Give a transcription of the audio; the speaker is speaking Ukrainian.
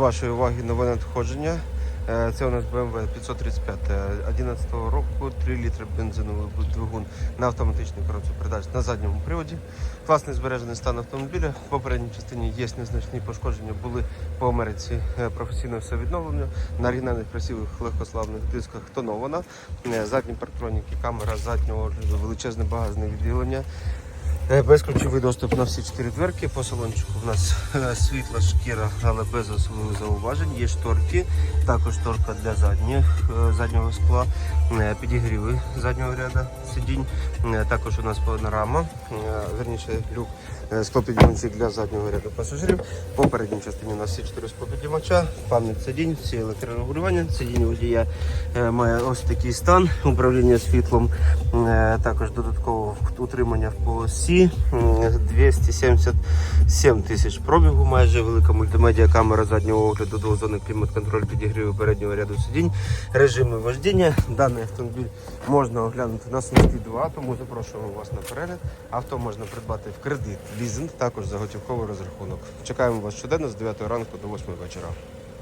вашої уваги нове надходження. Е, Це у нас BMW 535 11 року, 3 літри бензиновий двигун на автоматичній коробці передач на задньому приводі. Класний збережений стан автомобіля. В попередній частині є незначні пошкодження, були по Америці е, професійно все відновлено. На оригінальних красивих легкославних дисках тонована. Е, Задні парктроніки, камера заднього величезне багажне відділення. Е, Безключовий доступ на всі чотири дверки. По салончику в нас е, світла шкіра, але без особливих зауважень. Є шторки, також шторка для задніх, е, заднього скла, підігріви заднього ряду сидінь. Також у нас панорама, верніше люк е, для заднього ряду пасажирів. По передній частині у нас всі чотири склопідіймача, пам'ять сидінь, всі електрорегулювання. Сидіння водія має ось такий стан, управління світлом, також додатково утримання в полосі. М, 277 тисяч пробігу, майже велика мультимедіа камера заднього огляду, двозонний клімат-контроль підігріву переднього ряду сидінь, режими вождіння. Даний автомобіль можна оглянути на Сумській 2, тому запрошуємо вас на перегляд. Авто можна придбати в кредит, лізинг, також за готівковий розрахунок. Чекаємо вас щоденно з 9 ранку до 8 вечора.